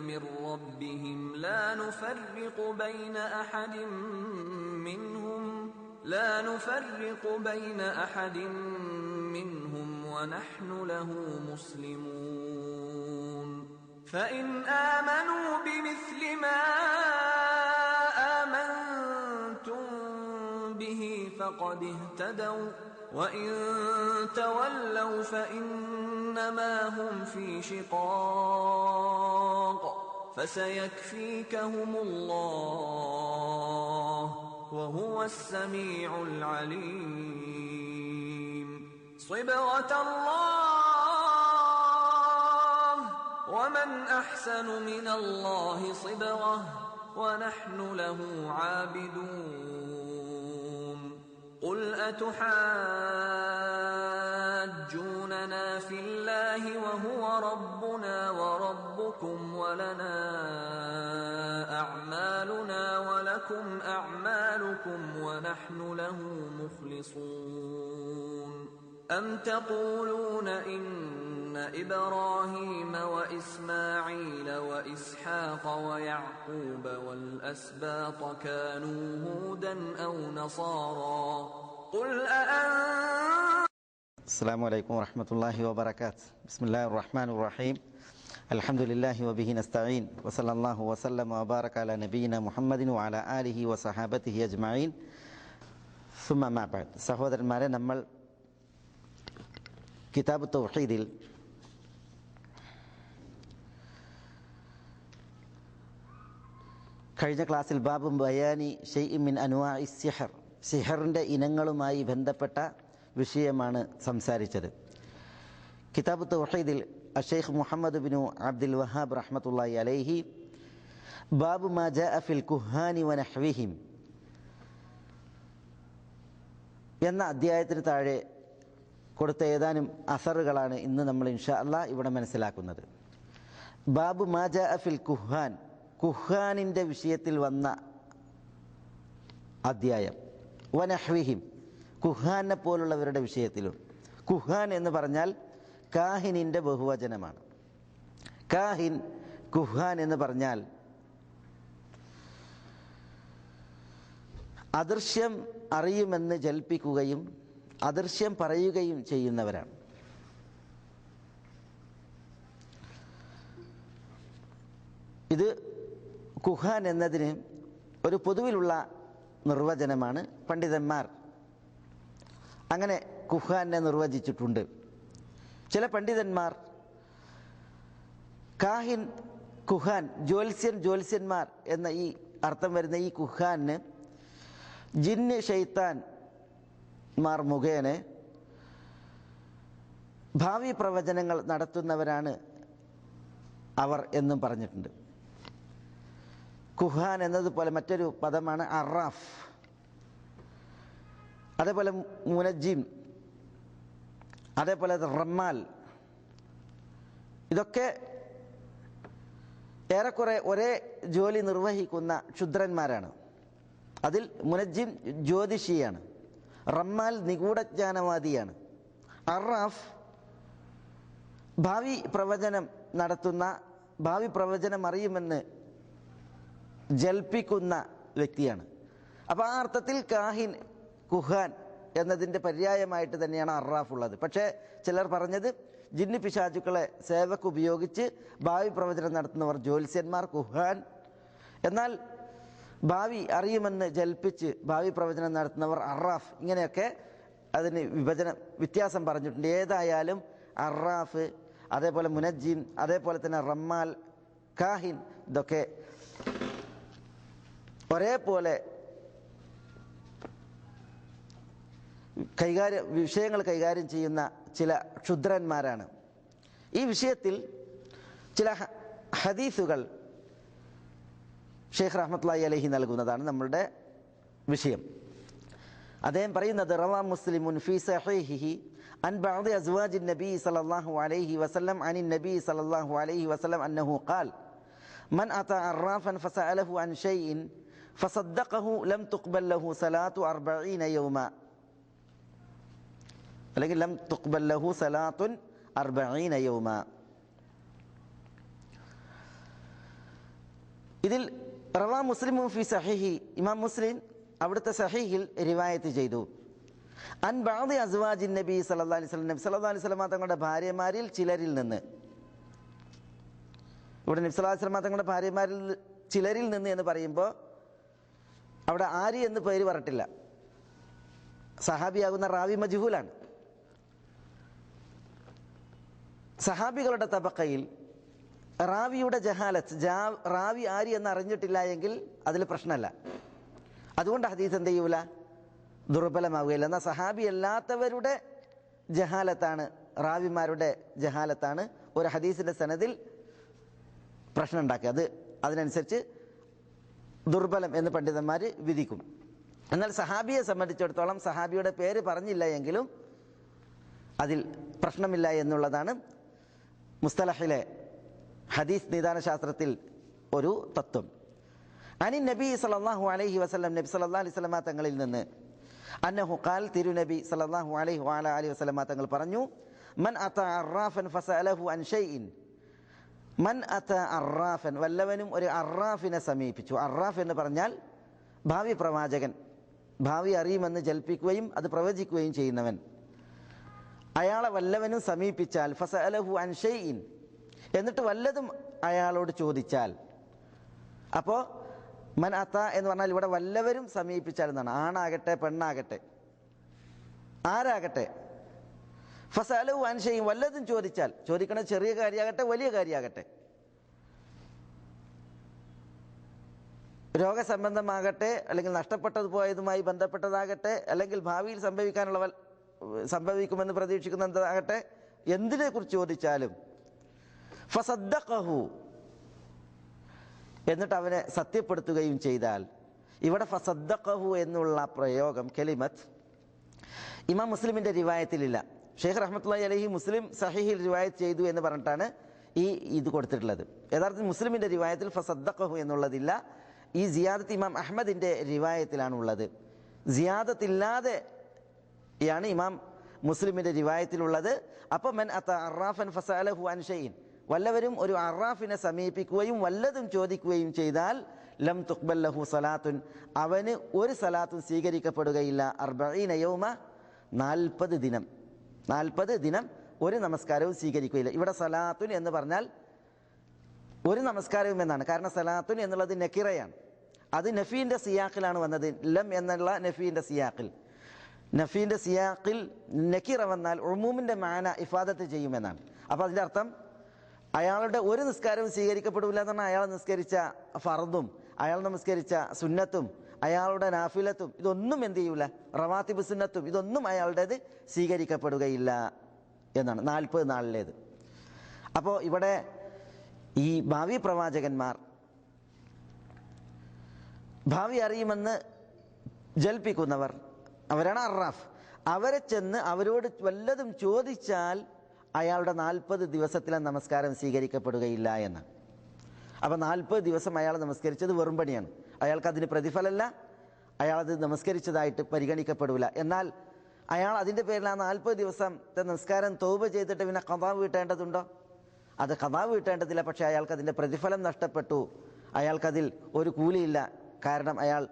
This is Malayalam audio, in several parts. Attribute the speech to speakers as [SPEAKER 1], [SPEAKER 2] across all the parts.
[SPEAKER 1] من ربهم لا نفرق بين أحد منهم لا نفرق بين أحد منهم ونحن له مسلمون. فإن آمنوا بمثل ما آمنتم به فقد اهتدوا وإن تولوا فإنما هم في شقاق. فسيكفيكهم الله وهو السميع العليم. صبغة الله ومن أحسن من الله صبغة ونحن له عابدون. قل أتحاجوننا في الله وهو وربكم ولنا أعمالنا ولكم أعمالكم ونحن له مخلصون. أم تقولون إن إبراهيم وإسماعيل وإسحاق ويعقوب والأسباط كانوا هودا أو نصارى قل أأنتم
[SPEAKER 2] السلام عليكم ورحمة الله وبركاته. بسم الله الرحمن الرحيم. അലഹമുല്ലാഹി വബിഹി നസ്തീൻ വസലല്ലാഹു വസല്ലം വബാറക അല നബീന മുഹമ്മദിനു അല ആലിഹി വസഹാബത്തിഹി അജ്മഈൻ. സുമാബാദ് സഹോദരന്മാരെ നമ്മൾ കിതാബ് തൗഹീദിൽ കഴിഞ്ഞ ക്ലാസ്സിൽ ബാബു ബയാനി ഷെയ്മിൻ അനുവാ സിഹർ. സിഹറിന്റെ ഇനങ്ങളുമായി ബന്ധപ്പെട്ട വിഷയമാണ് സംസാരിച്ചത്. കിതാബ് തൗഹീദിൽ അഷെയ്ഖ് മുഹമ്മദ് ബിനു അബ്ദുൽ വഹാബ് الله അലൈഹി ബാബു മാ جاء ഫിൽ الكهان ونحوهم എന്ന അധ്യായത്തിന് താഴെ കൊടുത്ത ഏതാനും അസറുകളാണ് ഇന്ന് നമ്മൾ ഇൻഷാ അല്ലാ ഇവിടെ മനസ്സിലാക്കുന്നത്. ബാബു മാജ അഫിൽ കുഹാൻ കുഹാനിന്റെ വിഷയത്തിൽ വന്ന അധ്യായം. വനഹ്വിഹിം കുഹാനെ പോലുള്ളവരുടെ വിഷയത്തിലും. കുഹാൻ എന്ന് പറഞ്ഞാൽ കാഹിനിന്റെ ബഹുവചനമാണ്. കാഹിൻ കുഹാൻ എന്ന് പറഞ്ഞാൽ അദൃശ്യം അറിയുമെന്ന് ജൽപ്പിക്കുകയും അദൃശ്യം പറയുകയും ചെയ്യുന്നവരാണ്. ഇത് കുഹാൻ എന്നതിന് ഒരു പൊതുവിലുള്ള നിർവചനമാണ് പണ്ഡിതന്മാർ. അങ്ങനെ കുഹാനെ നിർവചിച്ചിട്ടുണ്ട്. ചില പണ്ഡിതന്മാർ കാഹിൻ കുഹാൻ ജ്യോത്സ്യൻ ജ്യോത്സ്യന്മാർ എന്ന ഈ അർത്ഥം വരുന്ന ഈ കുഹാന് ജിന്ന് ഷെയ്ത്താൻ മാർ മുഖേന ഭാവി പ്രവചനങ്ങൾ നടത്തുന്നവരാണ് അവർ എന്നും പറഞ്ഞിട്ടുണ്ട്. കുഹാൻ എന്നതുപോലെ മറ്റൊരു പദമാണ് അറാഫ്. അതേപോലെ മുനജിം അതേപോലെ റമ്മാൽ. ഇതൊക്കെ ഏറെക്കുറെ ഒരേ ജോലി നിർവഹിക്കുന്ന ക്ഷുദ്രന്മാരാണ്. അതിൽ മുനജിം ജ്യോതിഷിയാണ്. റമ്മാൽ നിഗൂഢജ്ഞാനവാദിയാണ്. അറാഫ് ഭാവി പ്രവചനം നടത്തുന്ന ഭാവി പ്രവചനം അറിയുമെന്ന് ജൽപ്പിക്കുന്ന വ്യക്തിയാണ്. അപ്പോൾ ആ അർത്ഥത്തിൽ കാഹിൻ കുഹാൻ എന്നതിന്റെ പര്യായമായിട്ട് തന്നെയാണ് അറാഫ് ഉള്ളത്. പക്ഷേ ചിലർ പറഞ്ഞത് ജിന്നി പിശാചുക്കളെ സേവക്ക് ഉപയോഗിച്ച് ഭാവി പ്രവചനം നടത്തുന്നവർ ജ്യോത്സ്യന്മാർ കുഹാൻ. എന്നാൽ ഭാവി അറിയുമെന്ന് ജൽപ്പിച്ച് ഭാവി പ്രവചനം നടത്തുന്നവർ അറാഫ്. ഇങ്ങനെയൊക്കെ അതിന് വിഭജനം വ്യത്യാസം പറഞ്ഞിട്ടുണ്ട്. ഏതായാലും അറാഫ് അതേപോലെ മുനജ്ജിൻ അതേപോലെ തന്നെ റമ്മാൽ കാഹിൻ ഇതൊക്കെ ഒരേപോലെ കൈകാര്യ വിഷയങ്ങൾ കൈകാര്യം ചെയ്യുന്ന ചില ക്ഷുദ്രന്മാരാണ് ഈ വിഷയത്തിൽ ചില ഹ- ഹദീസുകൾ ഷെയ്ഖ് റഹ്മത്ലായി അലഹി നൽകുന്നതാണ് നമ്മളുടെ വിഷയം അദ്ദേഹം പറയുന്നത് റവാ മുസ്ലിമുൻ ഫി സഹീഹിഹി عن بعض أزواج النبي صلى الله عليه وسلم عن النبي صلى الله عليه وسلم أنه قال من أتى عرافا فسأله عن شيء فصدقه لم تقبل له صلاة أربعين يوما അല്ലെങ്കിൽ ലം തുഖ്ബൽ ലഹു സലാത്തുൻ അർബഈന യൗമ. ഇതിൽ റവാ മുസ്ലിം ഫി സഹീഹി ഇമാം മുസ്ലിം അവിടുത്തെ സഹീഹിൽ റിവായത്ത് ചെയ്തു. അൻ ബാദി അസ്വാജിൻ നബി സല്ലല്ലാഹു അലൈഹി വസല്ലം നബി സല്ലല്ലാഹു അലൈഹി വസല്ലം തങ്ങളുടെ ഭാര്യമാരിൽ ചിലരിൽ നിന്ന്. ഇവിടെ നബി അലൈഹി വസല്ലം തങ്ങളുടെ ഭാര്യമാരിൽ ചിലരിൽ നിന്ന് എന്ന് പറയുമ്പോൾ അവിടെ ആരി എന്ന് പേര് പറഞ്ഞിട്ടില്ല. സഹാബിയാകുന്ന റാവി മജ്ഹൂലാണ്. സഹാബികളുടെ തബക്കയിൽ റാവിയുടെ ജഹാലത്ത് ജാ റാവി ആരി എന്ന് അറിഞ്ഞിട്ടില്ല എങ്കിൽ അതിൽ പ്രശ്നമല്ല. അതുകൊണ്ട് ഹദീസ് എന്ത് ചെയ്യൂല? ദുർബലമാവുകയില്ല. എന്നാൽ സഹാബി അല്ലാത്തവരുടെ ജഹാലത്താണ് റാവിമാരുടെ ജഹാലത്താണ് ഒരു ഹദീസിന്റെ സനദിൽ പ്രശ്നം ഉണ്ടാക്കുക അത് അതിനനുസരിച്ച് ദുർബലം എന്ന് പണ്ഡിതന്മാർ വിധിക്കും. എന്നാൽ സഹാബിയെ സംബന്ധിച്ചിടത്തോളം സഹാബിയുടെ പേര് പറഞ്ഞില്ല എങ്കിലും അതിൽ പ്രശ്നമില്ല എന്നുള്ളതാണ് മുസ്തലഹിലെ ഹദീസ് നിദാന ശാസ്ത്രത്തിൽ ഒരു തത്വം. അനി നബി സല്ലല്ലാഹു അലൈഹി വസ്ലം നബി സല്ലാ അലൈഹി വസല്ലമ തങ്ങളിൽ നിന്ന് അന്നഹു തിരു തിരുനബി സല്ലല്ലാഹു അലൈഹി അല അലൈഹി വസല്ലമ തങ്ങൾ പറഞ്ഞു മൻ അത അറാഫൻ ഫസഅലഹു അൻ ഷൈഇൻ. മൻ അത അറാഫൻ വല്ലവനും ഒരു അറാഫിനെ സമീപിച്ചു. അറാഫ് എന്ന് പറഞ്ഞാൽ ഭാവി പ്രവാചകൻ ഭാവി അറിയുമെന്ന് ജൽപ്പിക്കുകയും അത് പ്രവചിക്കുകയും ചെയ്യുന്നവൻ. അയാളെ വല്ലവനും സമീപിച്ചാൽ ഫസഅലഹു അൻ ഷൈഇൻ. എന്നിട്ട് വല്ലതും അയാളോട് ചോദിച്ചാൽ അപ്പോൾ മൻ അത്ത എന്ന് പറഞ്ഞാൽ ഇവിടെ വല്ലവരും സമീപിച്ചാൽ എന്നാണ്. ആണാകട്ടെ പെണ്ണാകട്ടെ. ആരാകട്ടെ? ഫസഅലഹു അൻ ഷൈഇൻ വല്ലതും ചോദിച്ചാൽ ചോദിക്കണ ചെറിയ കാര്യമാകട്ടെ വലിയ കാര്യമാകട്ടെ രോഗസംബന്ധമാകട്ടെ അല്ലെങ്കിൽ നഷ്ടപ്പെട്ടതുപോയതുമായി ബന്ധപ്പെട്ടതാകട്ടെ അല്ലെങ്കിൽ ഭാവിയിൽ സംഭവിക്കാനുള്ള സംഭവിക്കുമെന്ന് പ്രതീക്ഷിക്കുന്ന എന്താകട്ടെ? എന്തിനെ കുറിച്ച് ചോദിച്ചാലും ഫസദ്ദഖഹു. എന്നിട്ട് അവനെ സത്യപ്പെടുത്തുകയും ചെയ്താൽ ഇവിടെ ഫസദ്ദഖഹു എന്നുള്ള പ്രയോഗം കെലിമത്ത് ഇമാം മുസ്ലിമിന്റെ റിവായത്തിലില്ല. ഷെയ്ഖ് റഹ്മത്തുള്ളി അലഹി മുസ്ലിം സഹിഹിൽ റിവായത്ത് ചെയ്തു എന്ന് പറഞ്ഞിട്ടാണ് ഈ ഇത് കൊടുത്തിട്ടുള്ളത്. യഥാർത്ഥത്തിൽ മുസ്ലിമിന്റെ റിവായത്തിൽ ഫസദ്ദഖഹു എന്നുള്ളതില്ല. ഈ സിയാദത്ത് ഇമാം അഹമ്മദിന്റെ റിവായത്തിലാണുള്ളത്. സിയാദത്തില്ലാതെ യാണ് ഇമാം മുസ്ലിമിന്റെ റിവായത്തിലുള്ളത്. അപ്പം മെൻ അത്ത അറാഫൻ ഫസാലഹു അൻഷയിൻ വല്ലവരും ഒരു അറാഫിനെ സമീപിക്കുകയും വല്ലതും ചോദിക്കുകയും ചെയ്താൽ ലം തുക്ബല്ലഹു സലാത്തുൻ. അവന് ഒരു സലാത്തും സ്വീകരിക്കപ്പെടുകയില്ല. അർബീന യൗമ നാൽപ്പത് ദിനം. നാൽപ്പത് ദിനം ഒരു നമസ്കാരവും സ്വീകരിക്കുകയില്ല. ഇവിടെ സലാത്തുൻ എന്ന് പറഞ്ഞാൽ ഒരു നമസ്കാരവും എന്നാണ്. കാരണം സലാത്തുൻ എന്നുള്ളത് നക്കിറയാണ്. അത് നഫീന്റെ സിയാക്കിലാണ് വന്നത്. ലം എന്നുള്ള നഫീന്റെ സിയാക്കിൽ നഫീന്റെ സിയാക്കിൽ നക്കീറ വന്നാൽ ഉമൂമിന്റെ മാന ഇഫാദത്ത് ചെയ്യുമെന്നാണ്. അപ്പൊ അതിന്റെ അർത്ഥം അയാളുടെ ഒരു നിസ്കാരവും സ്വീകരിക്കപ്പെടില്ല എന്ന് പറഞ്ഞാൽ അയാൾ നിസ്കരിച്ച ഫർദും അയാൾ നമസ്കരിച്ച സുന്നത്തും അയാളുടെ നാഫിലത്തും ഇതൊന്നും എന്ത് ചെയ്യൂല? റവാത്തിബ് സുന്നത്തും ഇതൊന്നും അയാളുടേത് സ്വീകരിക്കപ്പെടുകയില്ല എന്നാണ്. നാൽപ്പത് നാളിലേത്. അപ്പോൾ ഇവിടെ ഈ ഭാവി പ്രവാചകന്മാർ ഭാവി അറിയുമെന്ന് ജൽപ്പിക്കുന്നവർ അവരാണ് അറാഫ്. അവരെ ചെന്ന് അവരോട് വല്ലതും ചോദിച്ചാൽ അയാളുടെ നാൽപ്പത് ദിവസത്തിലെ നമസ്കാരം സ്വീകരിക്കപ്പെടുകയില്ല എന്ന്. അപ്പം നാൽപ്പത് ദിവസം അയാൾ നമസ്കരിച്ചത് വെറും പണിയാണ്. അയാൾക്ക് അതിന് പ്രതിഫലമല്ല അയാളത് നമസ്കരിച്ചതായിട്ട് പരിഗണിക്കപ്പെടില്ല എന്നാൽ അയാൾ അതിന്റെ പേരിൽ ആ നാൽപ്പത് ദിവസത്തെ നമസ്കാരം തോപ ചെയ്തിട്ട് പിന്നെ കഥാ വീട്ടേണ്ടതുണ്ടോ? അത് കഥാ വീട്ടേണ്ടതില്ല. പക്ഷേ അയാൾക്ക് അതിന്റെ പ്രതിഫലം നഷ്ടപ്പെട്ടു. അയാൾക്കതിൽ ഒരു കൂലിയില്ല. കാരണം അയാൾ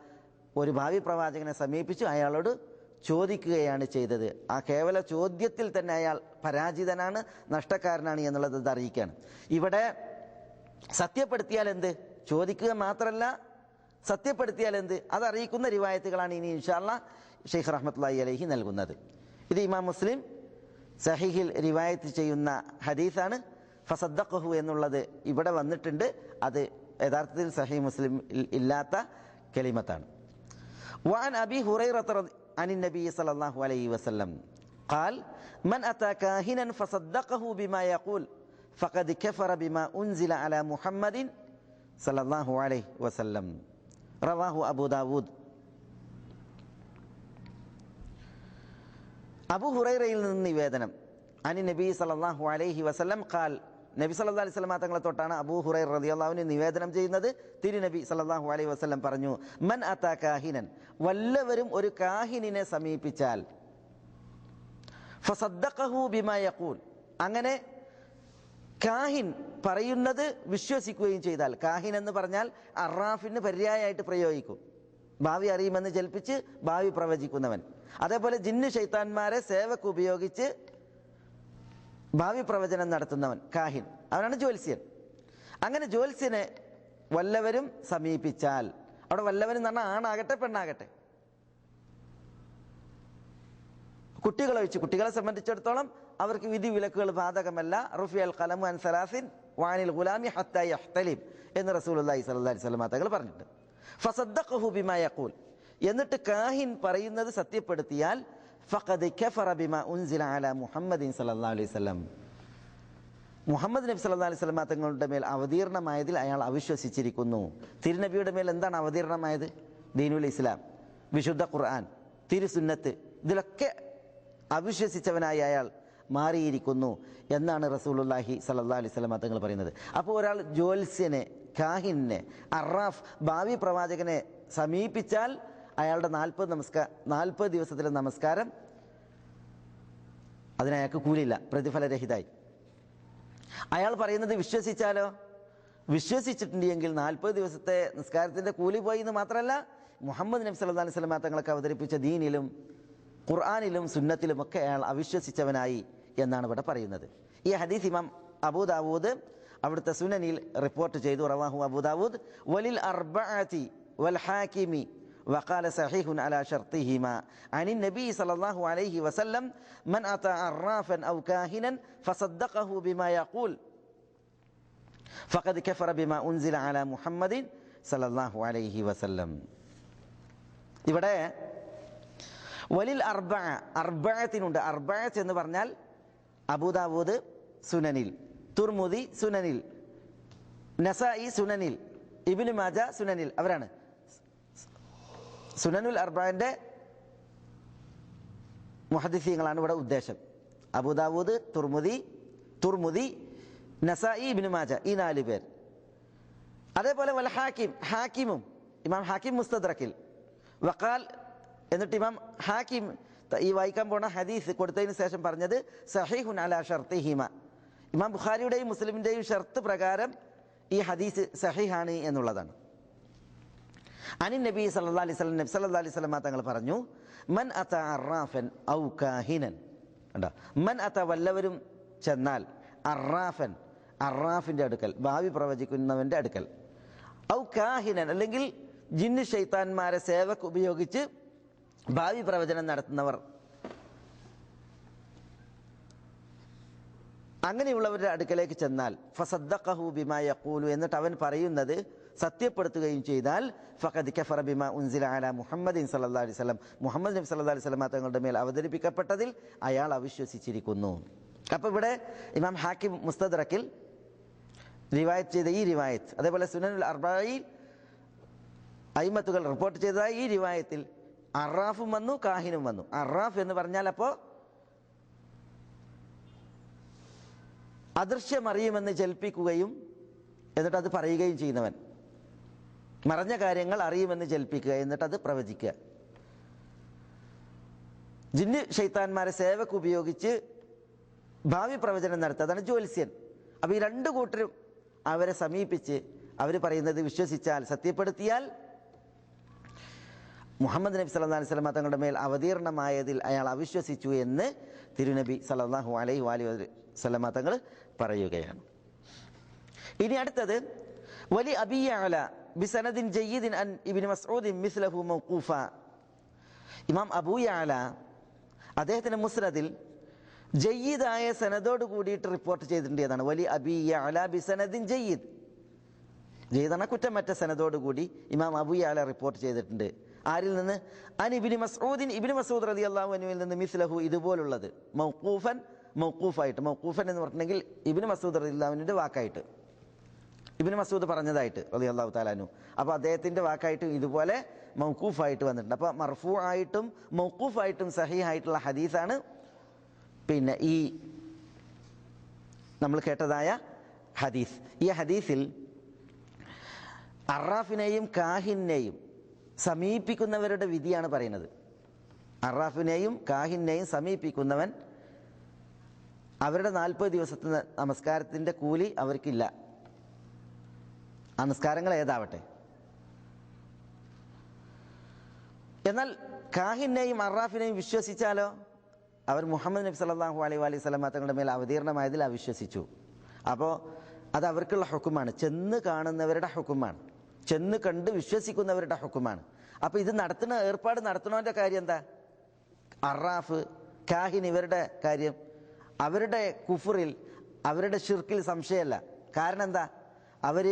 [SPEAKER 2] ഒരു ഭാവി പ്രവാചകനെ സമീപിച്ചു അയാളോട് ചോദിക്കുകയാണ് ചെയ്തത്. ആ കേവല ചോദ്യത്തിൽ തന്നെ അയാൾ പരാജിതനാണ് നഷ്ടക്കാരനാണ് എന്നുള്ളത് ഇത് അറിയിക്കുകയാണ് ഇവിടെ സത്യപ്പെടുത്തിയാൽ എന്ത്? ചോദിക്കുക മാത്രമല്ല സത്യപ്പെടുത്തിയാൽ എന്ത്? അത് അറിയിക്കുന്ന റിവായത്തുകളാണ് ഇനി ഇൻഷാല്ല ഷെയ്ഖ് റഹ്മത്തുള്ളി അലഹി നൽകുന്നത്. ഇത് ഇമാം മുസ്ലിം സഹിഹിൽ റിവായത്ത് ചെയ്യുന്ന ഹദീസാണ്. ഫസദ്ദഖഹു എന്നുള്ളത് ഇവിടെ വന്നിട്ടുണ്ട്. അത് യഥാർത്ഥത്തിൽ സഹി മുസ്ലിം ഇല്ലാത്ത കലിമത്താണ് وعن أبي هريرة رضي عن النبي صلى الله عليه وسلم قال من أتى كاهنا فصدقه بما يقول فقد كفر بما أنزل على محمد صلى الله عليه وسلم رواه أبو داود അബു ഹുറൈറയിൽ നിന്ന് നിവേദനം അനി നബി സല്ലല്ലാഹു അലൈഹി വസല്ലം ഖാൽ നബി സല്ലല്ലാഹു അലൈഹി സ്വലാ തങ്ങളെ തൊട്ടാണ് അബൂ ഹുറൈറ റളിയല്ലാഹുവിന് നിവേദനം ചെയ്യുന്നത്. തിരുനബി സല്ലല്ലാഹു അലൈഹി വസ്ലം പറഞ്ഞു മൻ അത്ത കാഹിനൻ? വല്ലവരും ഒരു കാഹിനിനെ സമീപിച്ചാൽ ഫസദ്ദഖഹു ബിമാ യഖൂൽ. അങ്ങനെ കാഹിൻ പറയുന്നത് വിശ്വസിക്കുകയും ചെയ്താൽ കാഹിൻ എന്ന് പറഞ്ഞാൽ അറാഫിന് പര്യായമായിട്ട് പ്രയോഗിക്കും. ഭാവി അറിയുമെന്ന് ജൽപ്പിച്ച് ഭാവി പ്രവചിക്കുന്നവൻ. അതേപോലെ ജിന്നു ശൈത്താന്മാരെ സേവക്ക് ഉപയോഗിച്ച് ഭാവി പ്രവചനം നടത്തുന്നവൻ കാഹിൻ. അവനാണ് ജ്യോത്സ്യൻ. അങ്ങനെ ജ്യോത്സ്യനെ വല്ലവരും സമീപിച്ചാൽ അവിടെ വല്ലവരും എന്ന് പറഞ്ഞാൽ ആണാകട്ടെ പെണ്ണാകട്ടെ. കുട്ടികളെ വെച്ച് കുട്ടികളെ സംബന്ധിച്ചിടത്തോളം അവർക്ക് വിധി വിലക്കുകൾ ബാധകമല്ല. റുഫിയൽ കലമു അൻ സലാസിൻ വാനിൽ ഗുലാമി ഹത്തായി അഹ്തലീം എന്ന് റസൂലി സല്ലി സ്വലമ തങ്ങൾ പറഞ്ഞിട്ടുണ്ട്. ഫസദ്ദഖഹു ബിമാ യഖൂൽ. എന്നിട്ട് കാഹിൻ പറയുന്നത് സത്യപ്പെടുത്തിയാൽ ഫഖദ് കഫറ ബിമാ ഉൻസില അല صلى സല്ലല്ലാഹു അലൈഹി വസല്ലം മുഹമ്മദ് നബി സല്ലാ അലൈഹി സ്വലാ തങ്ങളുടെ മേൽ അവതീർണമായതിൽ അയാൾ അവിശ്വസിച്ചിരിക്കുന്നു. തിരുനബിയുടെ മേൽ എന്താണ് അവതീർണമായത്? ദീനുൽ ഇസ്ലാം വിശുദ്ധ ഖുർആൻ തിരുസുന്നത്ത് ഇതിലൊക്കെ അവിശ്വസിച്ചവനായി അയാൾ മാറിയിരിക്കുന്നു എന്നാണ് റസൂലുള്ളാഹി സല്ലല്ലാഹു അലൈഹി വസല്ലം തങ്ങൾ പറയുന്നത്. അപ്പോൾ ഒരാൾ ജ്യോത്സ്യനെ കാഹിനെ അറാഫ് ഭാവി പ്രവാചകനെ സമീപിച്ചാൽ അയാളുടെ നാൽപ്പത് നമസ്കാര നാൽപ്പത് ദിവസത്തിലെ നമസ്കാരം അതിനയാൾക്ക് കൂലില്ല പ്രതിഫലരഹിതായി. അയാൾ പറയുന്നത് വിശ്വസിച്ചാലോ? വിശ്വസിച്ചിട്ടുണ്ടെങ്കിൽ നാൽപ്പത് ദിവസത്തെ നിസ്കാരത്തിന്റെ കൂലി പോയി എന്ന് മാത്രമല്ല മുഹമ്മദ് നബി സല്ലല്ലാഹു അലൈഹി വസല്ലം തങ്ങളൊക്കെ അവതരിപ്പിച്ച ദീനിലും ഖുർആാനിലും സുന്നത്തിലും ഒക്കെ അയാൾ അവിശ്വസിച്ചവനായി എന്നാണ് ഇവിടെ പറയുന്നത്. ഈ ഹദീസ് ഇമാം അബൂദാവൂദ് അവിടുത്തെ സുനനിൽ റിപ്പോർട്ട് ചെയ്തു റവാഹു അബൂദാവൂദ് വലിൽ അർബഅതി വൽ ഹാക്കിമി وقال صحيح على شرطهما عن النبي صلى الله عليه وسلم من أتى عرافا أو كاهنا فصدقه بما يقول فقد كفر بما أنزل على محمد صلى الله عليه وسلم ഇവിടെ വലിൽ അർബ അർബഴത്തിനുണ്ട് അർബഴത്ത് എന്ന് പറഞ്ഞാൽ അബൂദാവൂദ് സുനനിൽ തുർമുദി സുനനിൽ നസായി സുനനിൽ ഇബിന് മാജ സുനനിൽ അവരാണ് സുനനുൽ അർബാന്റെ മുഹദിസീങ്ങളാണ് ഇവിടെ ഉദ്ദേശം. അബൂദാവൂദ് തുർമുദി തുർമുദി നസായി ബിനുമാജ മാജ ഈ നാല് പേർ. അതേപോലെ വൽ ഹാക്കിം ഹാക്കിമും ഇമാം ഹാക്കിം മുസ്തദ്രക്കിൽ വക്കാൽ എന്നിട്ട് ഇമാം ഹാക്കിം ഈ വായിക്കാൻ പോണ ഹദീസ് കൊടുത്തതിന് ശേഷം പറഞ്ഞത് സഹീഹുൻ അല ഷർത്തിഹിമ. ഇമാം ബുഖാരിയുടെയും മുസ്ലിമിന്റെയും ഷർത്ത് പ്രകാരം ഈ ഹദീസ് സഹീഹാണ് എന്നുള്ളതാണ്. അനി നബി സല്ലാ അലൈഹി സ്വലം നബി സല്ലാ അലൈഹി സ്വലമ തങ്ങൾ പറഞ്ഞു മൻ അത അറാഫൻ ഔ കാഹിനൻ. കണ്ടോ? മൻ അത വല്ലവരും ചെന്നാൽ അറാഫൻ അറാഫിന്റെ അടുക്കൽ ഭാവി പ്രവചിക്കുന്നവന്റെ അടുക്കൽ. ഔ കാഹിനൻ അല്ലെങ്കിൽ ജിന്നു ഷെയ്ത്താന്മാരെ സേവക്ക് ഉപയോഗിച്ച് ഭാവി പ്രവചനം നടത്തുന്നവർ. അങ്ങനെയുള്ളവരുടെ അടുക്കലേക്ക് ചെന്നാൽ ഫസദ്ദഖഹു ബിമാ യഖൂലു എന്നിട്ട് അവൻ പറയുന്നത് സത്യപ്പെടുത്തുകയും ചെയ്താൽ ഫഖദ് കഫറ ബിമാ ഉൻസില അല മുഹമ്മദ് സല്ലാ അലൈഹി വസല്ലം. മുഹമ്മദ് നബി സല്ലാ അലൈഹി സ്വലമ തങ്ങളുടെ മേൽ അവതരിപ്പിക്കപ്പെട്ടതിൽ അയാൾ അവിശ്വസിച്ചിരിക്കുന്നു. അപ്പോൾ ഇവിടെ ഇമാം ഹാക്കിം മുസ്തദ്റക്കിൽ റിവായത്ത് ചെയ്ത ഈ റിവായത്ത് അതേപോലെ സുനനുൽ അർബായി അയിമത്തുകൾ റിപ്പോർട്ട് ചെയ്തതായി ഈ റിവായത്തിൽ അറാഫും വന്നു കാഹിനും വന്നു. അറാഫ് എന്ന് പറഞ്ഞാൽ അപ്പോൾ അദൃശ്യമറിയുമെന്ന് ജൽപ്പിക്കുകയും എന്നിട്ട് അത് പറയുകയും ചെയ്യുന്നവൻ. മറഞ്ഞ കാര്യങ്ങൾ അറിയുമെന്ന് ജൽപ്പിക്കുക എന്നിട്ട് അത് പ്രവചിക്കുക. ജിന്ന് ഷെയ്ത്താന്മാരെ സേവക്ക് ഉപയോഗിച്ച് ഭാവി പ്രവചനം നടത്തുക. അതാണ് ജ്യോത്സ്യൻ. അപ്പോൾ ഈ രണ്ട് കൂട്ടരും അവരെ സമീപിച്ച് അവർ പറയുന്നത് വിശ്വസിച്ചാൽ സത്യപ്പെടുത്തിയാൽ മുഹമ്മദ് നബി സല്ലാ അലൈഹി വസല്ലം തങ്ങളുടെ മേൽ അവതീർണമായതിൽ അയാൾ അവിശ്വസിച്ചു എന്ന് തിരുനബി സല്ലല്ലാഹു അലൈഹി വാലി വസല്ലമ തങ്ങൾ പറയുകയാണ്. ഇനി അടുത്തത് വലി അബിയഅല ബിസനദിൻ ജയ്യിദിൻ അൻ ഇബ്നു മസ്ഊദിൻ മിസ്ലഹു മൗഖൂഫ ഇമാം അബൂ അദ്ദേഹത്തിന്റെ മുസ്നദിൽ ജയ്യിദായ സനദോട് കൂടിയിട്ട് റിപ്പോർട്ട് ചെയ്തിട്ടുണ്ട് എന്നാണ് വലി അബി യഅല ബിസനദിൻ ജയ്യിദ്. ജയ്യിദാണ് കുറ്റമറ്റ സനദോട് കൂടി ഇമാം അബൂ യഅല റിപ്പോർട്ട് ചെയ്തിട്ടുണ്ട്. ആരിൽ നിന്ന്? അൻ ഇബിന് മസ്ഊദിൻ ഇബിന് മസൂദ് റതി അള്ളാഹുവിനുവിൽ നിന്ന് മിസ്ലഹു ഇതുപോലുള്ളത്. മൗക്കൂഫൻ മൗക്കൂഫായിട്ട് മൗക്കൂഫൻ എന്ന് പറഞ്ഞിട്ടുണ്ടെങ്കിൽ ഇബിന് മസൂദ് റതി അള്ളാഹുവിന്റെ വാക്കായിട്ട്. ഇബിന് മസൂദ് പറഞ്ഞതായിട്ട് അലി അള്ളാഹു താലാനു അപ്പോൾ അദ്ദേഹത്തിന്റെ വാക്കായിട്ട് ഇതുപോലെ മൗക്കൂഫായിട്ട് വന്നിട്ടുണ്ട്. അപ്പോൾ മർഫൂ ആയിട്ടും മൗക്കൂഫായിട്ടും സഹിയായിട്ടുള്ള ഹദീസാണ്. പിന്നെ ഈ നമ്മൾ കേട്ടതായ ഹദീസ്. ഈ ഹദീസിൽ അറാഫിനെയും കാഹിനെയും സമീപിക്കുന്നവരുടെ വിധിയാണ് പറയുന്നത്. അറാഫിനെയും കാഹിനെയും സമീപിക്കുന്നവൻ അവരുടെ നാൽപ്പത് ദിവസത്തെ നമസ്കാരത്തിന്റെ കൂലി അവർക്കില്ല. ആ നിസ്കാരങ്ങൾ ഏതാവട്ടെ? എന്നാൽ കാഹിനെയും അറാഫിനെയും വിശ്വസിച്ചാലോ? അവർ മുഹമ്മദ് നബി സല്ലാഹു അലൈഹി അലൈഹി സ്വലമ തങ്ങളുടെ മേൽ അവതീർണമായതിൽ അവിശ്വസിച്ചു അപ്പോൾ അത് അവർക്കുള്ള ഹുക്കുമാണ്. ചെന്ന് കാണുന്നവരുടെ ഹുക്കുമാണ്. ചെന്ന് കണ്ട് വിശ്വസിക്കുന്നവരുടെ ഹുക്കുമാണ്. അപ്പോൾ ഇത് നടത്തുന്ന ഏർപ്പാട് നടത്തണവന്റെ കാര്യം എന്താ? അറാഫ് കാഹിൻ ഇവരുടെ കാര്യം. അവരുടെ കുഫറിൽ അവരുടെ ഷിർക്കിൽ സംശയമല്ല. കാരണം എന്താ? അവർ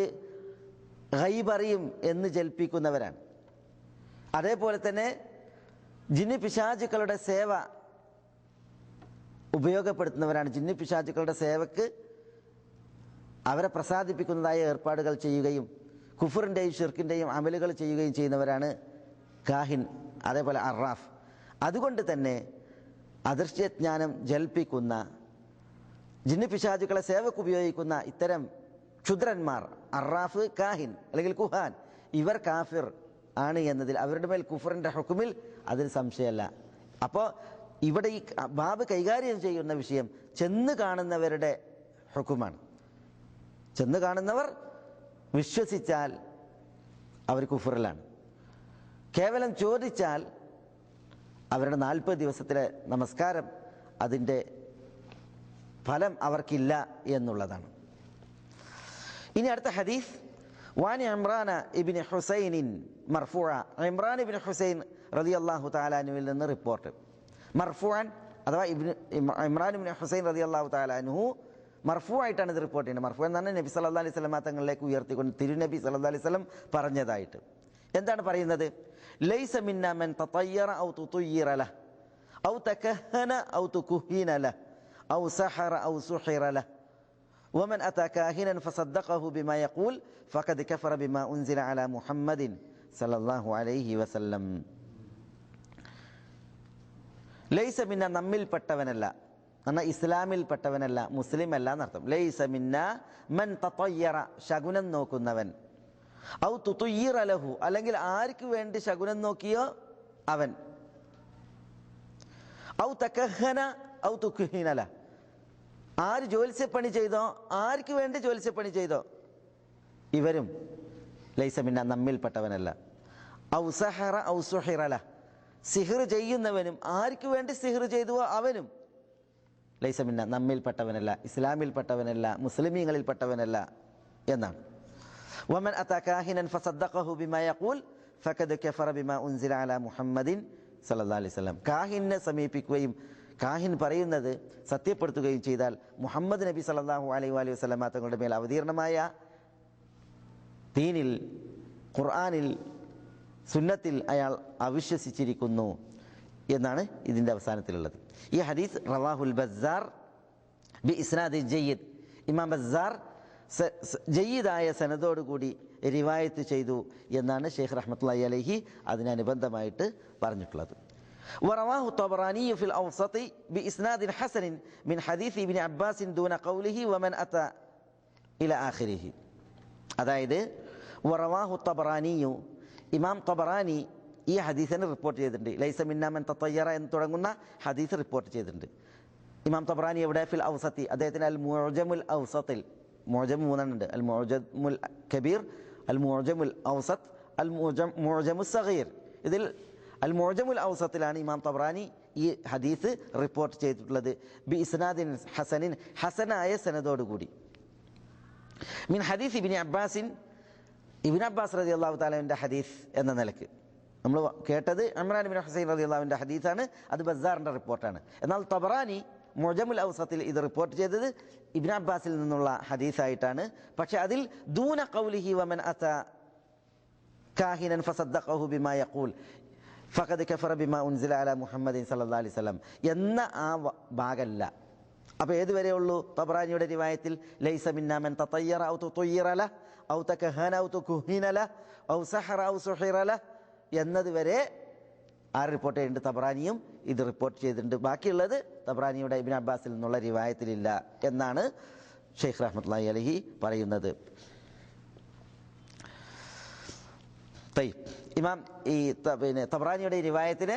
[SPEAKER 2] ഗൈബറിയും എന്ന് ജൽപ്പിക്കുന്നവരാണ്. അതേപോലെ തന്നെ ജിന്നി പിശാചുക്കളുടെ സേവ ഉപയോഗപ്പെടുത്തുന്നവരാണ്. ജിന്നി പിശാചുക്കളുടെ സേവക്ക് അവരെ പ്രസാദിപ്പിക്കുന്നതായ ഏർപ്പാടുകൾ ചെയ്യുകയും കുഫറിന്റെയും ഷിർക്കിന്റെയും അമലുകൾ ചെയ്യുകയും ചെയ്യുന്നവരാണ് കാഹിൻ അതേപോലെ അറാഫ്. അതുകൊണ്ട് തന്നെ അദൃശ്യജ്ഞാനം ജൽപ്പിക്കുന്ന ജിന്നി പിശാചുക്കളെ സേവക്ക് ഉപയോഗിക്കുന്ന ഇത്തരം ക്ഷുദ്രന്മാർ അറാഫ് കാഹിൻ അല്ലെങ്കിൽ കുഹാൻ ഇവർ കാഫിർ ആണ് എന്നതിൽ അവരുടെ മേൽ കുഫറിന്റെ ഹുക്കുമിൽ അതിൽ സംശയമല്ല. അപ്പോൾ ഇവിടെ ഈ ബാബ് കൈകാര്യം ചെയ്യുന്ന വിഷയം ചെന്ന് കാണുന്നവരുടെ ഹുക്കുമാണ് ചെന്ന് കാണുന്നവർ വിശ്വസിച്ചാൽ അവർ കുഫറിലാണ്. കേവലം ചോദിച്ചാൽ അവരുടെ നാൽപ്പത് ദിവസത്തിലെ നമസ്കാരം അതിന്റെ ഫലം അവർക്കില്ല എന്നുള്ളതാണ്. ഇനി അടുത്ത ഹദീസ്. വാനി ഇമ്രാന ഇബിന് ഹുസൈനിൻ മർഫുഅ. ഇമ്രാൻ ഇബിൻ ഹുസൈൻ റതി അള്ളാഹു താലാനുവിൽ നിന്ന് റിപ്പോർട്ട്. മർഫുഅൻ അഥവാ ഇബിന് ഇമ്രാൻ ഇബിൻ ഹുസൈൻ റതി അള്ളാഹു താലാനുഹു മർഫു ആയിട്ടാണ് ഇത് റിപ്പോർട്ട് ചെയ്യുന്നത്. മർഫു എന്നാണ് നബി സല്ലാ അലൈഹി സ്വലമ തങ്ങളിലേക്ക് ഉയർത്തിക്കൊണ്ട് തിരുനബി സല്ലാ അലൈഹി സ്വലം പറഞ്ഞതായിട്ട്. എന്താണ് പറയുന്നത്? ലൈസ മിന്ന മൻ തതയ്യറ ഔ തുതുയ്യിറ ലഹ. ഔ തകഹന ഔ തുകുഹീന ലഹ. ഔ സഹറ ഔ സുഹിറ ലഹ. ومن أتى كاهنا فصدقه بما يقول فقد كفر بما أنزل على محمد صلى الله عليه وسلم ലൈസ മിന്ന നമ്മിൽപ്പെട്ടവനല്ല എന്നാൽ ഇസ്ലാമിൽപ്പെട്ടവനല്ല മുസ്ലിം അല്ല എന്നർത്ഥം ലൈസ മിന്ന മൻ തത്തയ്യറ ശകുനം നോക്കുന്നവൻ ഔ തുതുയ്യിറ ലഹു അല്ലെങ്കിൽ ആർക്ക് വേണ്ടി ശകുനം നോക്കിയോ അവൻ ഔ തക്കഹന ഔ തുക്കുഹീനല ആര് ജ്യോത്സ്യപ്പണി ചെയ്തോ ആർക്ക് വേണ്ടി ജ്യോത്സ്യപ്പണി ചെയ്തോ ഇവരും ലൈസമിന്ന നമ്മിൽപ്പെട്ടവനല്ല. ഔസഹറ ഔസുഹിറല. സിഹിർ ചെയ്യുന്നവനും ആർക്ക് വേണ്ടി സിഹിർ ചെയ്തുവോ അവനും ലൈസമിന്ന നമ്മിൽപ്പെട്ടവനല്ല ഇസ്ലാമിൽപ്പെട്ടവനല്ല മുസ്ലിമീങ്ങളിൽപ്പെട്ടവനല്ല എന്നാണ്. വമൻ അതാഹിനൻ ഫസദ്ദഖഹു ബിമാ യഖൂൽ ഫഖദ് കഫറ ബിമാ ഉൻസില അലാ മുഹമ്മദിൻ സല്ലല്ലാഹു അലൈഹി വസല്ലം. കാഹിനെ സമീപിക്കുകയും കാഹിൻ പറയുന്നത് സത്യപ്പെടുത്തുകയും ചെയ്താൽ മുഹമ്മദ് നബി സല്ലല്ലാഹു അലൈഹി അലൈഹി വസല്ലമ തങ്ങളുടെ മേൽ അവതീർണമായ ദീനിൽ ഖുർആാനിൽ സുന്നത്തിൽ അയാൾ അവിശ്വസിച്ചിരിക്കുന്നു എന്നാണ് ഇതിന്റെ അവസാനത്തിലുള്ളത്. ഈ ഹദീസ് റവാഹുൽ ബസാർ ബി ഇസ്നാദ് ജയ്യിദ്. ഇമാം ബസാർ ജയ്യിദായ സനദോടുകൂടി റിവായത്ത് ചെയ്തു എന്നാണ് ഷെയ്ഖ് റഹ്മത്തുള്ളി അലഹി അതിനനുബന്ധമായിട്ട് പറഞ്ഞിട്ടുള്ളത്. ورواه الطبراني في الأوسط بإسناد حسن من حديث ابن عباس دون قوله ومن أتى إلى آخره അതായത് വറവാഹു തബറാനിയു ഇമാം തബറാനി ഈ ഹദീസിനെ റിപ്പോർട്ട് ചെയ്തിട്ടുണ്ട് ലൈസ മിന്നാമൻ തത്തയ്യറ എന്ന് തുടങ്ങുന്ന ഹദീസ് റിപ്പോർട്ട് ചെയ്തിട്ടുണ്ട് ഇമാം തബറാനി എവിടെ ഫിൽ ഔസത്തി അദ്ദേഹത്തിന് അൽ മുഅജമുൽ ഔസത്തിൽ മുഅജം മൂന്നെണ്ണുണ്ട് അൽ മുഅജമുൽ കബീർ അൽ മുഅജമുൽ ഔസത്ത് അൽ മുഅജം മുഅജമു സഗീർ ഇതിൽ അൽ മുഅജമുൽ ഔസത്തിലാണ് ഇമാം തബ്രാനി ഈ ഹദീസ് റിപ്പോർട്ട് ചെയ്തിട്ടുള്ളത്. ബി ഇസ്നാദിൻ ഹസനിൻ ഹസനായ സനദോടുകൂടി. മിൻ ഹദീസ് ഇബിൻ അബ്ബാസിൻ ഇബിൻ അബ്ബാസ് റതി അള്ളാഹു താലാവിന്റെ ഹദീസ് എന്ന നിലയ്ക്ക്. നമ്മൾ കേട്ടത് അമ്രാൻ ബിൻ ഹുസൈൻ റതി അള്ളാഹുവിന്റെ ഹദീസാണ് അത് ബസാറിന്റെ റിപ്പോർട്ടാണ്. എന്നാൽ തബറാനി മൊജമുൽ ഔസത്തിൽ ഇത് റിപ്പോർട്ട് ചെയ്തത് ഇബിൻ അബ്ബാസിൽ നിന്നുള്ള ഹദീസായിട്ടാണ്. പക്ഷെ അതിൽ ദൂന കൗലിഹി വമൻ അസ കാഹിനൻ ഫസദ്ദഖഹു ബിമാ യഖൂൽ. ഫഖദ് കഫറ ബിമ ഉൻസില അല മുഹമ്മദ് സല്ലാ അലൈഹി സ്വലം എന്ന ആ ഭാഗമല്ല അപ്പോൾ ഏതുവരെ ഉള്ളൂ? തബ്രാനിയുടെ റിവായത്തിൽ ലൈസ മിന്നാമൻ തത്തയ്യറ ഔ തുയ്യറല ഔ തകഹന ഔ തുഹീനല ഔ സഹറ ഔ സുഹിറല എന്നതുവരെ ആ റിപ്പോർട്ട് ചെയ്തിട്ടുണ്ട്? തബ്രാനിയും ഇത് റിപ്പോർട്ട് ചെയ്തിട്ടുണ്ട്. ബാക്കിയുള്ളത് തബ്രാനിയുടെ ഇബിൻ അബ്ബാസിൽ നിന്നുള്ള റിവായത്തിലില്ല എന്നാണ് ഷെയ്ഖ് റഹ്മത്തുള്ളാഹി അലഹി പറയുന്നത്. തയ്യ് ഇമാം ഈ പിന്നെ തബ്രാനിയുടെ ഈ റിവായത്തിന്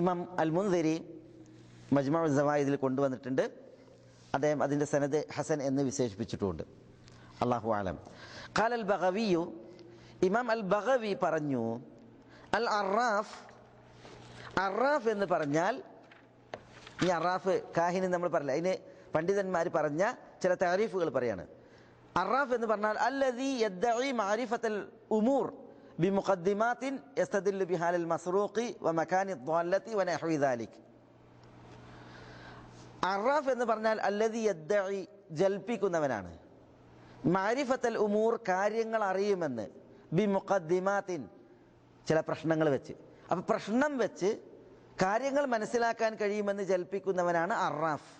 [SPEAKER 2] ഇമാം അൽ മുൻദിരി മജ്മു ജവായിദിൽ കൊണ്ടുവന്നിട്ടുണ്ട്. അദ്ദേഹം അതിന്റെ സനദ് ഹസൻ എന്ന് വിശേഷിപ്പിച്ചിട്ടുമുണ്ട് അള്ളാഹു ആലം ഖാൽ അൽ ബഗവിയു ഇമാം അൽ ബഗവി പറഞ്ഞു അൽ അറാഫ് അറാഫ് എന്ന് പറഞ്ഞാൽ ഈ അറാഫ് കാഹിനി നമ്മൾ പറയില്ല അതിന് പണ്ഡിതന്മാർ പറഞ്ഞ ചില താരീഫുകൾ പറയാണ്. അറാഫ് എന്ന് പറഞ്ഞാൽ അല്ലദീ യദ്ദഈ മാരിഫത്തൽ ഉമൂർ ബിമുഖദ്ദിമാത്തിൻ യസ്തദില്ലു ബിഹാലിൽ മസ്റൂഖി വമകാനി ദ്വാല്ലത്തി വനഹ്വി ദാലിക്. അറാഫ് എന്ന് പറഞ്ഞാൽ അല്ലദീ യദ്ദഈ ജൽപ്പിക്കുന്നവനാണ്. മാരിഫത്തൽ ഉമൂർ കാര്യങ്ങൾ അറിയുമെന്ന് ബിമുഖദ്ദിമാത്തിൻ ചില പ്രശ്നങ്ങൾ വെച്ച്. അപ്പം പ്രശ്നം വെച്ച് കാര്യങ്ങൾ മനസ്സിലാക്കാൻ കഴിയുമെന്ന് ജൽപ്പിക്കുന്നവനാണ് അറാഫ്.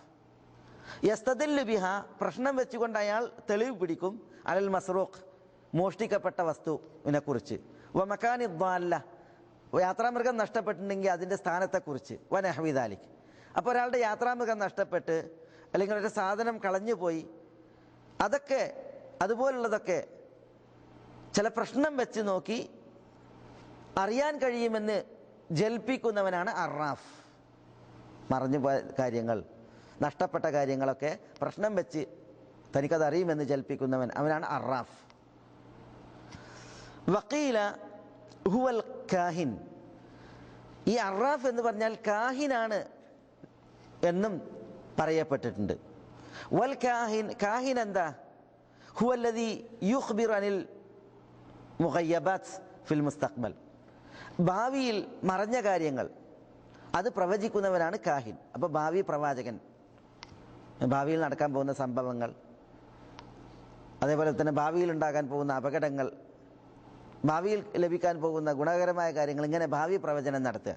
[SPEAKER 2] യസ്തദില്ലു ബിഹ പ്രശ്നം വെച്ചുകൊണ്ട് അയാൾ തെളിവ് പിടിക്കും. അലൽ മസ്റൂഖ് മോഷ്ടിക്കപ്പെട്ട വസ്തുവിനെക്കുറിച്ച് വ മക്കാനി ദ്വാല്ല യാത്രാമൃഗം നഷ്ടപ്പെട്ടിട്ടുണ്ടെങ്കിൽ അതിന്റെ സ്ഥാനത്തെക്കുറിച്ച്. വ നഹ്വിദാലിക് അപ്പോൾ ഒരാളുടെ യാത്രാമൃഗം നഷ്ടപ്പെട്ട് അല്ലെങ്കിൽ ഒരു സാധനം കളഞ്ഞു പോയി അതൊക്കെ അതുപോലുള്ളതൊക്കെ ചില പ്രശ്നം വെച്ച് നോക്കി അറിയാൻ കഴിയുമെന്ന് ജൽപ്പിക്കുന്നവനാണ് അറാഫ്. മറഞ്ഞു പോയ കാര്യങ്ങൾ. നഷ്ടപ്പെട്ട കാര്യങ്ങളൊക്കെ പ്രശ്നം വെച്ച് തനിക്കത് അറിയുമെന്ന് ജൽപ്പിക്കുന്നവൻ അവനാണ് അറാഫ്. വക്കീല ഹുവൽ കാഹിൻ. ഈ അറാഫ് എന്ന് പറഞ്ഞാൽ കാഹിനാണ് എന്നും പറയപ്പെട്ടിട്ടുണ്ട്. വൽ കാഹിൻ കാഹിൻ എന്താ? ഹുവല്ലതി യുഹ്ബിർ അനിൽ മുഖയ്യബാത്ത് ഫിൽ മുസ്തഖ്ബൽ. ഭാവിയിൽ മറഞ്ഞ കാര്യങ്ങൾ അത് പ്രവചിക്കുന്നവനാണ് കാഹിൻ. അപ്പോൾ ഭാവി പ്രവാചകൻ. ഭാവിയിൽ നടക്കാൻ പോകുന്ന സംഭവങ്ങൾ. അതേപോലെ തന്നെ ഭാവിയിൽ ഉണ്ടാകാൻ പോകുന്ന അപകടങ്ങൾ. ഭാവിയിൽ ലഭിക്കാൻ പോകുന്ന ഗുണകരമായ കാര്യങ്ങൾ. ഇങ്ങനെ ഭാവി പ്രവചനം നടത്തുക.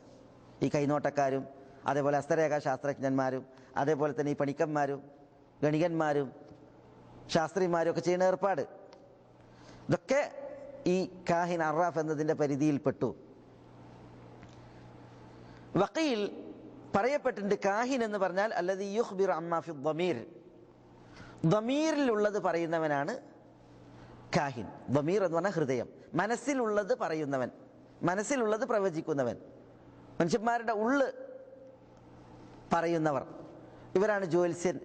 [SPEAKER 2] ഈ കൈനോട്ടക്കാരും അതേപോലെ ഹസ്തരേഖാ ശാസ്ത്രജ്ഞന്മാരും അതേപോലെ തന്നെ ഈ പണിക്കന്മാരും ഗണികന്മാരും ശാസ്ത്രിമാരും ഒക്കെ ചെയ്യുന്ന ഏർപ്പാട്. ഇതൊക്കെ ഈ കാഹിൻ അറാഫ് എന്നതിന്റെ പരിധിയിൽപ്പെട്ടു വക്കീൽ പറയപ്പെട്ടിട്ടുണ്ട് കാഹിൻ എന്ന് പറഞ്ഞാൽ അല്ലത് യുഹ്ബിർ അമ്മാഫി ദമീർ ദമീറിലുള്ളത് പറയുന്നവനാണ് കാഹിൻ. ദമീർ എന്ന് പറഞ്ഞാൽ ഹൃദയം. മനസ്സിലുള്ളത് പറയുന്നവൻ. മനസ്സിലുള്ളത് പ്രവചിക്കുന്നവൻ. മനുഷ്യന്മാരുടെ ഉള്ള് പറയുന്നവർ. ഇവരാണ് ജ്യോത്സ്യൻ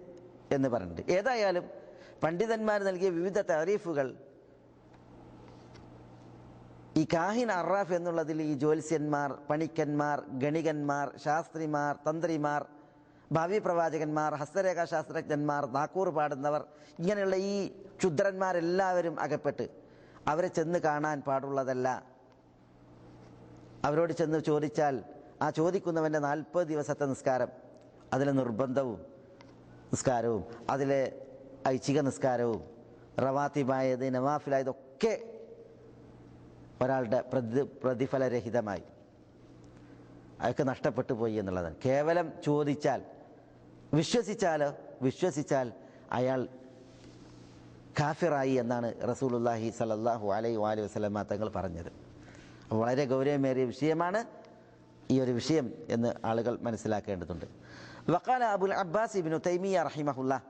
[SPEAKER 2] എന്ന് പറഞ്ഞിട്ട്. ഏതായാലും പണ്ഡിതന്മാർ നൽകിയ വിവിധ താരീഫുകൾ ഈ കാഹിൻ അറാഫ് എന്നുള്ളതിൽ ഈ ജ്യോത്സ്യന്മാർ പണിക്കന്മാർ ഗണികന്മാർ ശാസ്ത്രിമാർ തന്ത്രിമാർ ഭാവി പ്രവാചകന്മാർ ഹസ്തരേഖാ ശാസ്ത്രജ്ഞന്മാർ നാക്കൂർ പാടുന്നവർ ഇങ്ങനെയുള്ള ഈ ക്ഷുദ്രന്മാരെല്ലാവരും അകപ്പെട്ട് അവരെ ചെന്ന് കാണാൻ പാടുള്ളതല്ല. അവരോട് ചെന്ന് ചോദിച്ചാൽ ആ ചോദിക്കുന്നവന്റെ നാൽപ്പത് ദിവസത്തെ നിസ്കാരം അതിലെ നിർബന്ധവും നിസ്കാരവും അതിലെ ഐച്ഛിക നിസ്കാരവും റവാത്തിബായത് നവാഫിലായതൊക്കെ ഒരാളുടെ പ്രതി പ്രതിഫലരഹിതമായി. അതൊക്കെ നഷ്ടപ്പെട്ടു പോയി എന്നുള്ളതാണ്. കേവലം ചോദിച്ചാൽ വിശ്വസിച്ചാലോ? വിശ്വസിച്ചാൽ അയാൾ കാഫിറായി എന്നാണ് റസൂലുല്ലാഹി സലല്ലാഹു അലൈ വാലി വസ്ലമ തങ്ങൾ പറഞ്ഞത്. വളരെ ഗൗരവമേറിയ വിഷയമാണ് ഈ ഒരു വിഷയം എന്ന് ആളുകൾ മനസ്സിലാക്കേണ്ടതുണ്ട്. വക്കാല അബുൽ അബ്ബാസ് ഇബിനു തൈമിയ റഹിമഹുല്ല.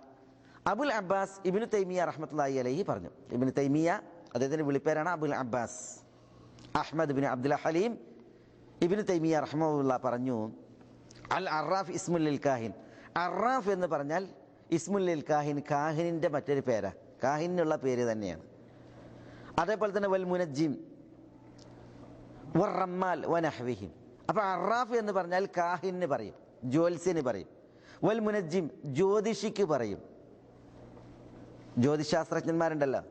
[SPEAKER 2] അബുൽ അബ്ബാസ് ഇബിനു തൈമിയ റഹ്മത്തുല്ലാഹി അലൈഹി പറഞ്ഞു. ഇബിനു തൈമിയ അദ്ദേഹത്തിന്റെ വിളിപ്പേരാണ് Abul Abbas. Ahmad bin Abdul Halim Ibn Taymiyya റഹ്മുല്ല പറഞ്ഞു അൽ അറാഫ് ഇസ്മുല്ലിൽ കാഹിൻ. അറാഫ് എന്ന് പറഞ്ഞാൽ ഇസ്മുല്ലിൽ കാഹിൻ കാഹിനിന്റെ മറ്റൊരു പേരാ. കാഹിനുള്ള പേര് തന്നെയാണ്. അതേപോലെ തന്നെ വൽ മുനജിം വർ റമ്മാൽ വനഹ്വിഹിം അപ്പോൾ അറാഫ് എന്ന് പറഞ്ഞാൽ കാഹിന് പറയും ജ്യോത്സ്യന് പറയും. വൽ മുനജിം ജ്യോതിഷിക്ക് പറയും. ജ്യോതിശാസ്ത്രജ്ഞന്മാരുണ്ടല്ലോ?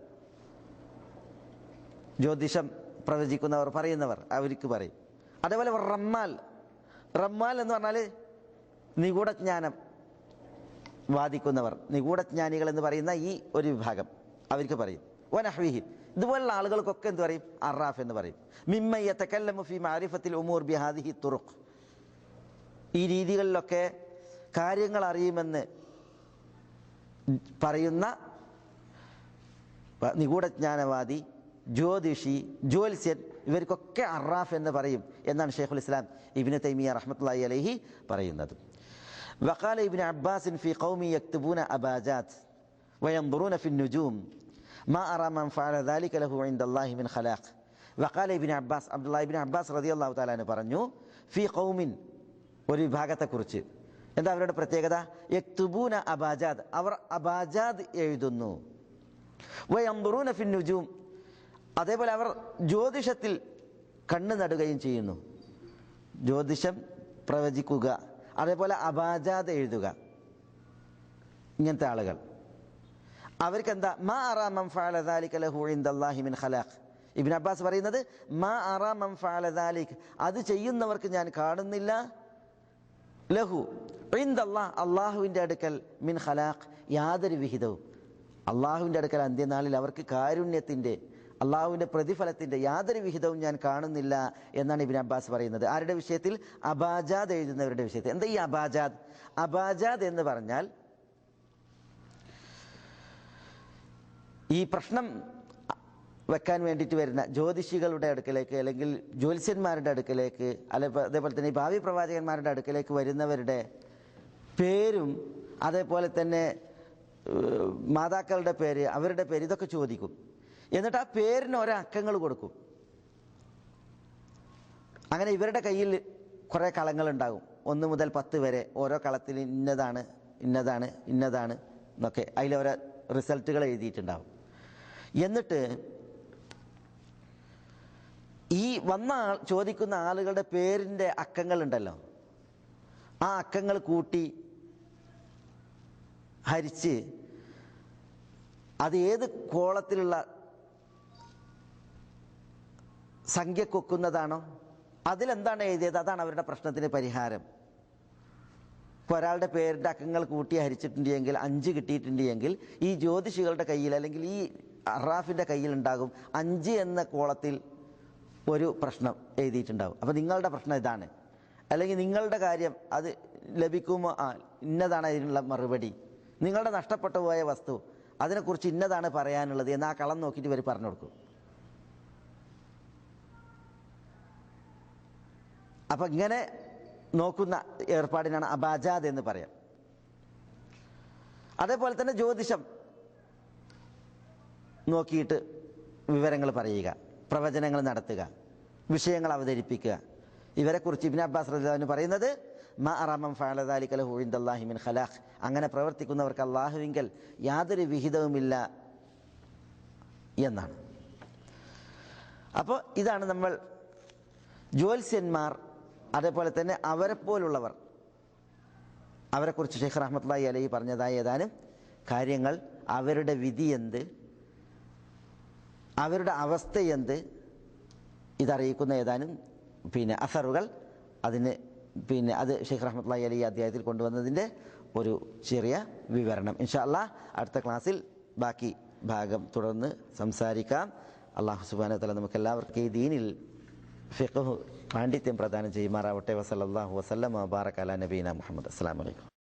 [SPEAKER 2] ജ്യോതിഷം പ്രവചിക്കുന്നവർ പറയുന്നവർ അവർക്ക് പറയും. അതേപോലെ റമ്മാൽ. റമ്മാൽ എന്ന് പറഞ്ഞാൽ നിഗൂഢജ്ഞാനം വാദിക്കുന്നവർ. നിഗൂഢജ്ഞാനികൾ എന്ന് പറയുന്ന ഈ ഒരു വിഭാഗം അവർക്ക് പറയും. വനഹ്വിഹിം. ഇതുപോലുള്ള ആളുകൾക്കൊക്കെ എന്ത് പറയും? അറാഫ് എന്ന് പറയും. മിമ്മയ്യ തെക്കല്ല മുഫി മാരിഫത്തിൽ ഉമൂർ ബിഹാദിഹി തുറുഖ്. ഈ രീതികളിലൊക്കെ കാര്യങ്ങൾ അറിയുമെന്ന് പറയുന്ന നിഗൂഢജ്ഞാനവാദി جوديشي ജ്യോതിഷി ജ്യോത്സ്യൻ ഇവർക്കൊക്കെ അറാഫ് എന്ന് പറയും എന്നാണ് ഷെയ്ഖുൽ ഇസ്ലാം ഇബിന് തൈമിയ റഹ്മത്തുള്ളി അലഹി പറയുന്നത്. വഖാല ഇബിൻ അബ്ബാസിൻ ഫി ഖൗമി യക്തബൂന അബാജാത് വയംബുറൂന ഫിൻ നുജൂം. ما أرى من فعل ذلك له عند الله من خلاق وقال ابن عباس عبد الله ابن عباس رضي الله تعالى عنه برنيو في قوم ولبهاجة كرتش عند أفراد برتيجة يكتبون أباجاد أبر أباجاد يدونه وينظرون في النجوم അതേപോലെ അവർ ജ്യോതിഷത്തിൽ കണ്ണ് നടുകയും ചെയ്യുന്നു. ജ്യോതിഷം പ്രവചിക്കുക അതേപോലെ അപാചാത എഴുതുക. ഇങ്ങനത്തെ ആളുകൾ. അവർക്ക് എന്താ മാ അറാ മം ഫഅല ദാലിക ലഹു ഇൻദല്ലാഹി മിൻ ഖലാഖ്. ഇബ്നു അബ്ബാസ് പറയുന്നത് മാ അറാ മം ഫഅല ദാലിക്. അത് ചെയ്യുന്നവർക്ക് ഞാൻ കാണുന്നില്ല. ലഹു ഇൻദല്ലാഹ് അള്ളാഹുവിന്റെ അടുക്കൽ മിൻ ഖലാഖ്. യാതൊരു വിഹിതവും. അള്ളാഹുവിന്റെ അടുക്കൽ അന്ത്യനാളിൽ അവർക്ക് കാരുണ്യത്തിന്റെ അള്ളാഹുവിന്റെ പ്രതിഫലത്തിന്റെ യാതൊരു വിഹിതവും ഞാൻ കാണുന്നില്ല എന്നാണ് ഇബിൻ അബ്ബാസ് പറയുന്നത്. ആരുടെ വിഷയത്തിൽ? അബാജാദ് എഴുതുന്നവരുടെ വിഷയത്തിൽ. എന്താ ഈ അബാജാദ്? അബാജാദ് എന്ന് പറഞ്ഞാൽ ഈ പ്രശ്നം വെക്കാൻ വേണ്ടിയിട്ട് വരുന്ന ജ്യോതിഷികളുടെ അടുക്കലേക്ക് അല്ലെങ്കിൽ ജ്യോത്സ്യന്മാരുടെ അടുക്കലേക്ക് അല്ലെ അതേപോലെ തന്നെ ഈ ഭാവി പ്രവാചകന്മാരുടെ അടുക്കലേക്ക് വരുന്നവരുടെ പേരും അതേപോലെ തന്നെ മാതാക്കളുടെ പേര് അവരുടെ പേര് ഇതൊക്കെ ചോദിക്കും. എന്നിട്ട് ആ പേരിന് ഓരോ അക്കങ്ങൾ കൊടുക്കും. അങ്ങനെ ഇവരുടെ കയ്യിൽ കുറേ കളങ്ങളുണ്ടാകും ഒന്ന് മുതൽ പത്ത് വരെ ഓരോ കളത്തിൽ ഇന്നതാണ് ഇന്നതാണ് ഇന്നതാണ് എന്നൊക്കെ അതിൽ ഓരോ റിസൾട്ടുകൾ എഴുതിയിട്ടുണ്ടാവും. എന്നിട്ട് ഈ വന്ന ആൾ ചോദിക്കുന്ന ആളുകളുടെ പേരിന്റെ അക്കങ്ങളുണ്ടല്ലോ ആ അക്കങ്ങൾ കൂട്ടി ഹരിച്ച് അത് ഏത് കോളത്തിലുള്ള സംഖ്യ കൊക്കുന്നതാണോ? അതിലെന്താണ് എഴുതിയത്? അതാണ് അവരുടെ പ്രശ്നത്തിന് പരിഹാരം. ഇപ്പോൾ ഒരാളുടെ പേരിന്റെ അക്കങ്ങൾ കൂട്ടി ഹരിച്ചിട്ടുണ്ടെങ്കിൽ അഞ്ച് കിട്ടിയിട്ടുണ്ടെങ്കിൽ ഈ ജ്യോതിഷികളുടെ കയ്യിൽ അല്ലെങ്കിൽ ഈ അറാഫിന്റെ കയ്യിൽ ഉണ്ടാകും അഞ്ച് എന്ന കോളത്തിൽ ഒരു പ്രശ്നം എഴുതിയിട്ടുണ്ടാകും അപ്പോൾ നിങ്ങളുടെ പ്രശ്നം ഇതാണ്. അല്ലെങ്കിൽ നിങ്ങളുടെ കാര്യം അത് ലഭിക്കുമോ? ആ ഇന്നതാണ് അതിനുള്ള മറുപടി. നിങ്ങളുടെ നഷ്ടപ്പെട്ടു പോയ വസ്തു അതിനെക്കുറിച്ച് ഇന്നതാണ് പറയാനുള്ളത് എന്ന് ആ കളം നോക്കിയിട്ട് ഇവർ പറഞ്ഞു കൊടുക്കും. അപ്പം ഇങ്ങനെ നോക്കുന്ന ഏർപ്പാടിനാണ് അബാജാദ് എന്ന് പറയാം. അതേപോലെ തന്നെ ജ്യോതിഷം നോക്കിയിട്ട് വിവരങ്ങൾ പറയുക പ്രവചനങ്ങൾ നടത്തുക വിഷയങ്ങൾ അവതരിപ്പിക്കുക. ഇവരെക്കുറിച്ച് ഇബിൻ അബ്ബാസ് റഹ്ലാവിന് പറയുന്നത് മാ അറാമം ഫാലദാലിക്കലഹു ഇന്ദല്ലാഹി മിൻ ഖലാഖ്. അങ്ങനെ പ്രവർത്തിക്കുന്നവർക്ക് അള്ളാഹുവിങ്കൽ യാതൊരു വിഹിതവുമില്ല എന്നാണ്. അപ്പോൾ ഇതാണ് നമ്മൾ ജ്യോത്സ്യന്മാർ അതേപോലെ തന്നെ അവരെപ്പോലുള്ളവർ അവരെക്കുറിച്ച് ഷെയ്ഖ് റഹ്മത്തുള്ളി അലൈഹി പറഞ്ഞതായ ഏതാനും കാര്യങ്ങൾ അവരുടെ വിധി എന്ത് അവരുടെ അവസ്ഥ എന്ത് ഇതറിയിക്കുന്ന ഏതാനും പിന്നെ അസറുകൾ അതിന് പിന്നെ അത് ഷെയ്ഖ് റഹ്മത്തുള്ളി അലി അധ്യായത്തിൽ കൊണ്ടുവന്നതിന്റെ ഒരു ചെറിയ വിവരണം. ഇൻഷാ അല്ലാ അടുത്ത ക്ലാസ്സിൽ ബാക്കി ഭാഗം തുടർന്ന് സംസാരിക്കാം. അള്ളാഹു സുബാന തല നമുക്കെല്ലാവർക്കും ഈ ദീനിൽ ഫിഖ് പാണ്ഡിത്യം പ്രദാനം ചെയ്യുമാറാവട്ടെ. വസല്ലാഹു വസ്ലം ബാറക് അല നബീന മുഹമ്മദ്. അസ്സാം വലൈക്കും